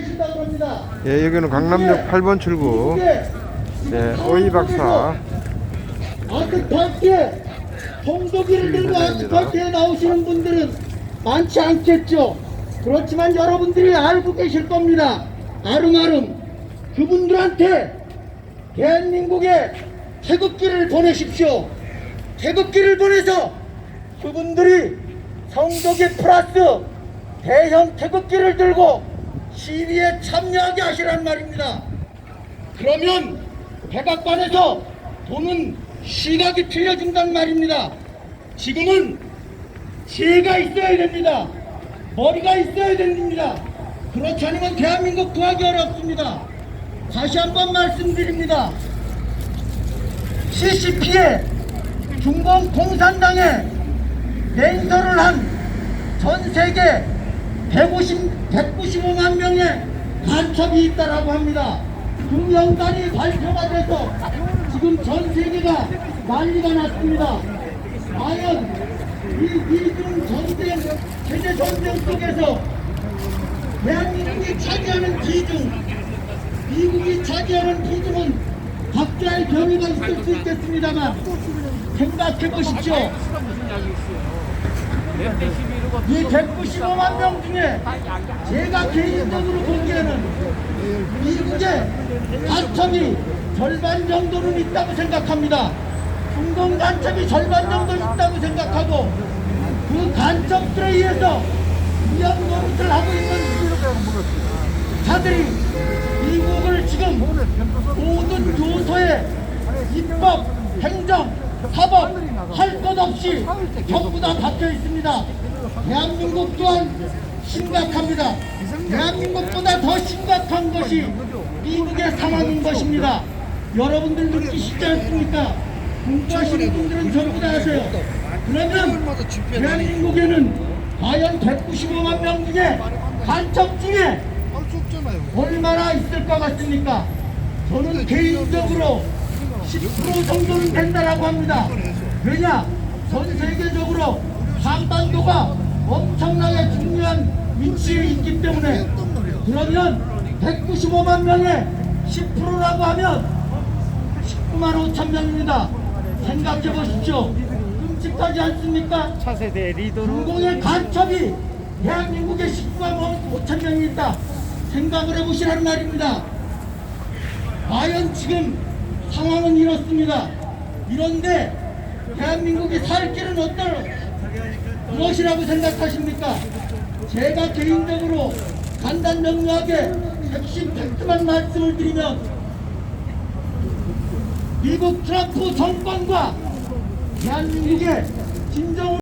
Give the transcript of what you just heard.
계신다고 합니다. 예, 여기는 강남역 8번 출구. 네, 오이 박사. 아스팔트에 송도기를 들고 선생입니다. 아스팔트에 나오시는 분들은 많지 않겠죠. 그렇지만 여러분들이 알고 계실 겁니다. 아름아름 그분들한테 대한민국에 태극기를 보내십시오. 태극기를 보내서 그분들이 성도기 플러스 대형 태극기를 들고 시위에 참여하게 하시란 말입니다. 그러면 백악관에서 돈은 시각이 틀려준단 말입니다. 지금은 지혜가 있어야 됩니다. 머리가 있어야 됩니다. 그렇지 않으면 대한민국 구하기 어렵습니다. 다시 한번 말씀드립니다. CCP에 중공 공산당에 맹서를 한 전 세계 150, 195만 명의 간첩이 있다라고 합니다. 그 명단이 발표가 돼서 지금 전 세계가 난리가 났습니다. 과연 이 미중 전쟁, 세계 전쟁 속에서 대한민국이 차지하는 비중, 미국이 차지하는 비중은 각자의 경위가 있을 수 있겠습니다만 생각해 보십시오. 이 195만 명 중에 제가 개인적으로 보기에는 미국의 간첩이 절반 정도는 있다고 생각합니다. 중동 간첩이 절반 정도 있다고 생각하고 그 간첩들에 의해서 위험 노릇을 하고 있는 자들이 미국을 지금 모든 교서에 입법, 행정, 사법 할 것 없이 전부 다 박혀 있습니다. 대한민국 또한 심각합니다. 대한민국보다 더 심각한 것이 미국의 상황인 것입니다. 여러분들 느끼시지 않습니까? 공부하시는 분들은 전부 다 아세요. 그러면 대한민국에는 과연 195만 명 중에 간첩 중에 얼마나 있을 것 같습니까? 저는 개인적으로 10% 정도는 된다라고 합니다. 왜냐? 전 세계적으로 한반도가 엄청나게 중요한 위치에 있기 때문에 그러면 195만 명의 10%라고 하면 19만 5천 명입니다. 생각해 보십시오. 끔찍하지 않습니까? 차세대 리더로 중공의 간첩이 대한민국에 19만 5천 명이 있다. 생각을 해보시라는 말입니다. 과연 지금 상황은 이렇습니다. 이런데 대한민국이 살 길은 어떨 무엇이라고 생각하십니까? 제가 개인적으로 간단 명료하게 핵심 팩트만 말씀을 드리면 미국 트럼프 정권과 대한민국의 김정은